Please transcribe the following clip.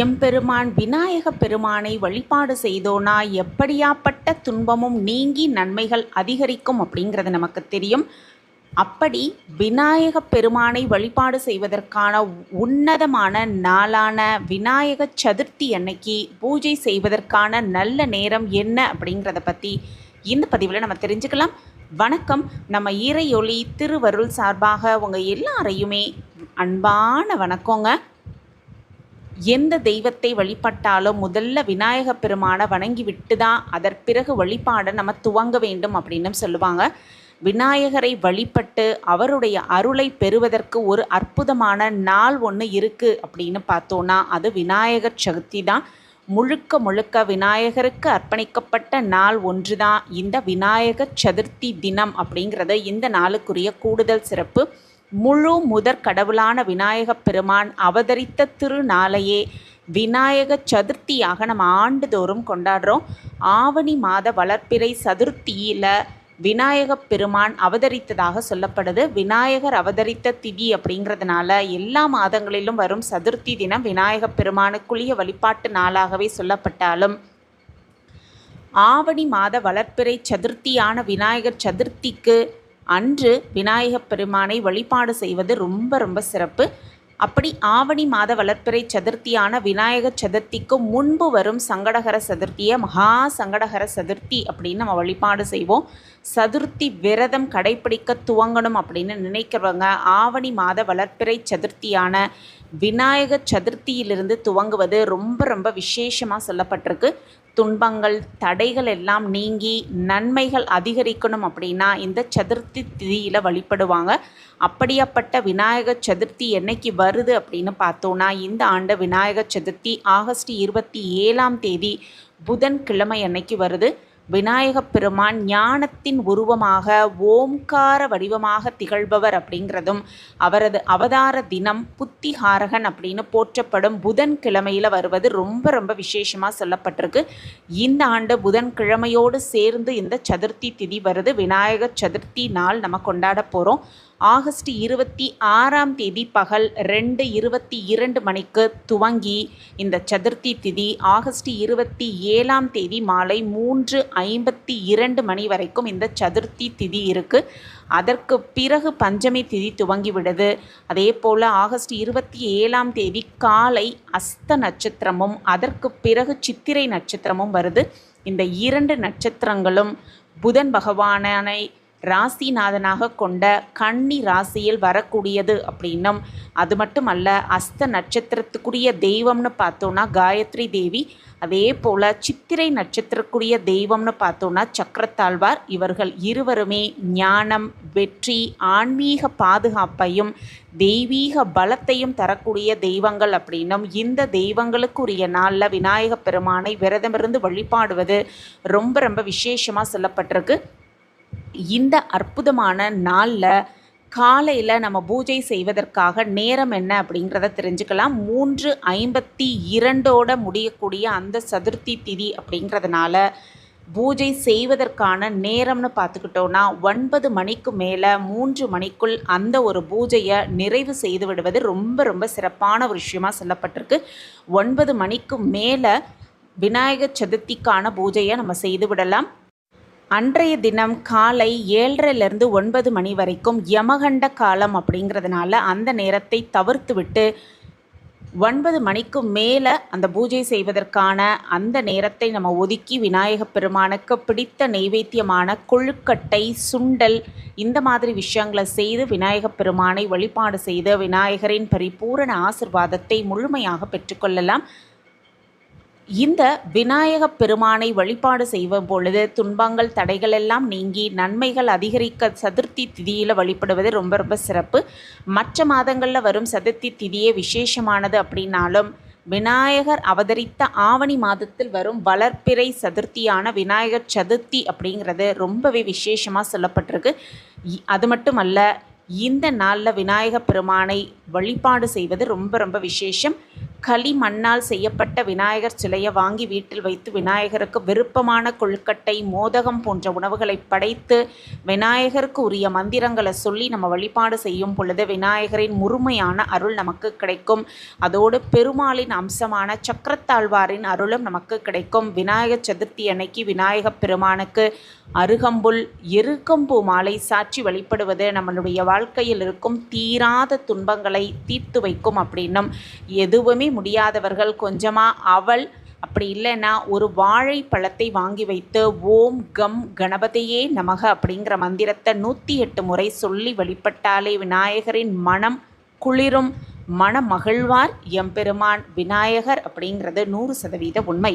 எம்பெருமான் விநாயக பெருமானை வழிபாடு செய்தோனா எப்படியாப்பட்ட துன்பமும் நீங்கி நன்மைகள் அதிகரிக்கும் அப்படிங்கிறது நமக்கு தெரியும். அப்படி விநாயக பெருமானை வழிபாடு செய்வதற்கான உன்னதமான நாளான விநாயக சதுர்த்தி அன்னைக்கு பூஜை செய்வதற்கான நல்ல நேரம் என்ன அப்படிங்கிறத பற்றி இந்த பதிவில் நம்ம தெரிஞ்சுக்கலாம். வணக்கம். நம்ம இறையொளி திருவருள் சார்பாக உங்கள் எல்லாரையுமே அன்பான வணக்கங்க. எந்த தெய்வத்தை வழிபட்டாலும் முதல்ல விநாயக பெருமானை வணங்கிவிட்டு தான் அதற்பிறகு வழிபாடை நம்ம துவங்க வேண்டும் அப்படின்னு சொல்லுவாங்க. விநாயகரை வழிபட்டு அவருடைய அருளை பெறுவதற்கு ஒரு அற்புதமான நாள் ஒன்று இருக்குது அப்படின்னு பார்த்தோன்னா அது விநாயகர் சதுர்த்தி தான். முழுக்க முழுக்க விநாயகருக்கு அர்ப்பணிக்கப்பட்ட நாள் ஒன்று தான் இந்த விநாயகர் சதுர்த்தி தினம் அப்படிங்கிறது இந்த நாளுக்குரிய கூடுதல் சிறப்பு. முழு முதற் கடவுளான விநாயகப் பெருமான் அவதரித்த திருநாளையே விநாயக சதுர்த்தியாக நம்ம ஆண்டுதோறும் கொண்டாடுறோம். ஆவணி மாத வளர்ப்பிறை சதுர்த்தியில் விநாயகப் பெருமான் அவதரித்ததாக சொல்லப்படுது. விநாயகர் அவதரித்த திதி அப்படிங்கிறதுனால எல்லா மாதங்களிலும் வரும் சதுர்த்தி தினம் விநாயகப் பெருமானுக்குரிய வழிபாட்டு நாளாகவே சொல்லப்பட்டாலும் ஆவணி மாத வளர்ப்பிறை சதுர்த்தியான விநாயகர் சதுர்த்திக்கு அன்று விநாயகப் பெருமானை வழிபாடு செய்வது ரொம்ப ரொம்ப சிறப்பு. அப்படி ஆவணி மாத வளர்ப்பிறை சதுர்த்தியான விநாயகர் சதுர்த்திக்கு முன்பு வரும் சங்கடகர சதுர்த்தியை மகா சங்கடகர சதுர்த்தி அப்படின்னு நம்ம வழிபாடு செய்வோம். சதுர்த்தி விரதம் கடைப்பிடிக்க துவங்கணும் அப்படின்னு நினைக்கிறவங்க ஆவணி மாத வளர்ப்பிறை சதுர்த்தியான விநாயகர் சதுர்த்தியிலிருந்து துவங்குவது ரொம்ப ரொம்ப விசேஷமாக சொல்லப்பட்டிருக்கு. துன்பங்கள் தடைகள் எல்லாம் நீங்கி நன்மைகள் அதிகரிக்கணும் அப்படின்னா இந்த சதுர்த்தி திதியில் வழிபடுவாங்க. அப்படியாப்பட்ட விநாயகர் சதுர்த்தி என்னைக்கு வருது அப்படின்னு பார்த்தோன்னா இந்த ஆண்டு விநாயகர் சதுர்த்தி ஆகஸ்ட் இருபத்தி ஏழாம் தேதி புதன்கிழமை அன்னைக்கு வருது. விநாயகப் பெருமான் ஞானத்தின் உருவமாக ஓம்கார வடிவமாக திகழ்பவர் அப்படிங்கிறதும் அவரது அவதார தினம் புத்திஹாரகன் அப்படின்னு போற்றப்படும் புதன்கிழமையில் வருவது ரொம்ப ரொம்ப விசேஷமாக சொல்லப்பட்டிருக்கு. இந்த ஆண்டு புதன்கிழமையோடு சேர்ந்து இந்த சதுர்த்தி திதி வருது. விநாயகர் சதுர்த்தி நாள் நம்ம கொண்டாட போகிறோம் ஆகஸ்ட் இருபத்தி ஆறாம் தேதி பகல் ரெண்டு இருபத்தி இரண்டு மணிக்கு துவங்கி இந்த சதுர்த்தி திதி ஆகஸ்ட் இருபத்தி ஏழாம் தேதி மாலை மூன்று ஐம்பத்தி இரண்டு மணி வரைக்கும் இந்த சதுர்த்தி திதி இருக்குது அதற்கு பிறகு பஞ்சமி திதி துவங்கி விடுது அதே போல் ஆகஸ்ட் இருபத்தி ஏழாம் தேதி காலை அஸ்த நட்சத்திரமும் அதற்கு பிறகு சித்திரை நட்சத்திரமும் வருது. இந்த இரண்டு நட்சத்திரங்களும் புதன் பகவானை ராசிநாதனாக கொண்ட கன்னி ராசியில் வரக்கூடியது அப்படின்னும் அது மட்டும் அல்ல அஸ்த நட்சத்திரத்துக்குரிய தெய்வம்னு பார்த்தோன்னா காயத்ரி தேவி அதே போல் சித்திரை நட்சத்திரக்குரிய தெய்வம்னு பார்த்தோன்னா சக்கரத்தாழ்வார். இவர்கள் இருவருமே ஞானம் வெற்றி ஆன்மீக பாதுகாப்பையும் தெய்வீக பலத்தையும் தரக்கூடிய தெய்வங்கள் அப்படின்னும் இந்த தெய்வங்களுக்குரிய நாளில் விநாயகப் பெருமானை விரதமிருந்து வழிபாடுவது ரொம்ப ரொம்ப விசேஷமாக சொல்லப்பட்டிருக்கு. இந்த அற்புதமான நாளில் காலையில் நம்ம பூஜை செய்வதற்காக நேரம் என்ன அப்படிங்கிறத தெரிஞ்சுக்கலாம். மூன்று ஐம்பத்தி இரண்டோட முடியக்கூடிய அந்த சதுர்த்தி திதி அப்படிங்கிறதுனால பூஜை செய்வதற்கான நேரம்னு பார்த்துக்கிட்டோன்னா ஒன்பது மணிக்கு மேலே மூன்று மணிக்குள் அந்த ஒரு பூஜையை நிறைவு செய்து விடுவது ரொம்ப ரொம்ப சிறப்பான ஒரு விஷயமாக சொல்லப்பட்டிருக்கு. ஒன்பது மணிக்கு மேலே விநாயகர் சதுர்த்திக்கான பூஜையை நம்ம செய்து விடலாம். அன்றைய தினம் காலை ஏழரைலேருந்து ஒன்பது மணி வரைக்கும் யமகண்ட காலம் அப்படிங்கிறதுனால அந்த நேரத்தை தவிர்த்து விட்டு ஒன்பது மணிக்கு மேலே அந்த பூஜை செய்வதற்கான அந்த நேரத்தை நம்ம ஒதுக்கி விநாயகப் பெருமானுக்கு பிடித்த நெய்வேத்தியமான கொழுக்கட்டை சுண்டல் இந்த மாதிரி விஷயங்களை செய்து விநாயகப் பெருமானை வழிபாடு செய்து விநாயகரின் பரிபூரண ஆசிர்வாதத்தை முழுமையாக பெற்றுக்கொள்ளலாம். இந்த விநாயக பெருமானை வழிபாடு செய்வும் பொழுது துன்பங்கள் தடைகள் எல்லாம் நீங்கி நன்மைகள் அதிகரிக்க சதுர்த்தி திதியில் வழிபடுவது ரொம்ப ரொம்ப சிறப்பு. மற்ற மாதங்களில் வரும் சதுர்த்தி திதியே விசேஷமானது அப்படின்னாலும் விநாயகர் அவதரித்த ஆவணி மாதத்தில் வரும் வளர்ப்பிறை சதுர்த்தியான விநாயகர் சதுர்த்தி அப்படிங்கிறது ரொம்பவே விசேஷமாக சொல்லப்பட்டிருக்கு. அது மட்டுமல்ல இந்த நாளில் விநாயக பெருமானை வழிபாடு செய்வது ரொம்ப ரொம்ப விசேஷம். களிமண்ணால் செய்யப்பட்ட விநாயகர் சிலையை வாங்கி வீட்டில் வைத்து விநாயகருக்கு விருப்பமான கொழுக்கட்டை மோதகம் போன்ற உணவுகளை படைத்து விநாயகருக்கு உரிய மந்திரங்களை சொல்லி நம்ம வழிபாடு செய்யும் பொழுது விநாயகரின் முழுமையான அருள் நமக்கு கிடைக்கும். அதோடு பெருமாளின் அம்சமான சக்கரத்தாழ்வாரின் அருளும் நமக்கு கிடைக்கும். விநாயகர் சதுர்த்தி அன்னைக்கு விநாயகப் பெருமானுக்கு அருகம்புல் எருக்கம்பூ மாலை சாற்றி வழிபடுவது நம்மளுடைய வாழ்க்கையில் இருக்கும் தீராத துன்பங்களை தீர்த்து வைக்கும் அப்படின்னும் எதுவுமே முடியாதவர்கள் கொஞ்சமாக அவள் அப்படி இல்லைன்னா ஒரு வாழைப்பழத்தை வாங்கி வைத்து ஓம் கம் கணபதியே நமக அப்படிங்கிற மந்திரத்தை நூற்றி எட்டு முறை சொல்லி வழிபட்டாலே விநாயகரின் மனம் குளிரும். மன மகிழ்வார் எம்பெருமான் விநாயகர் அப்படிங்கிறது நூறு சதவீத உண்மை.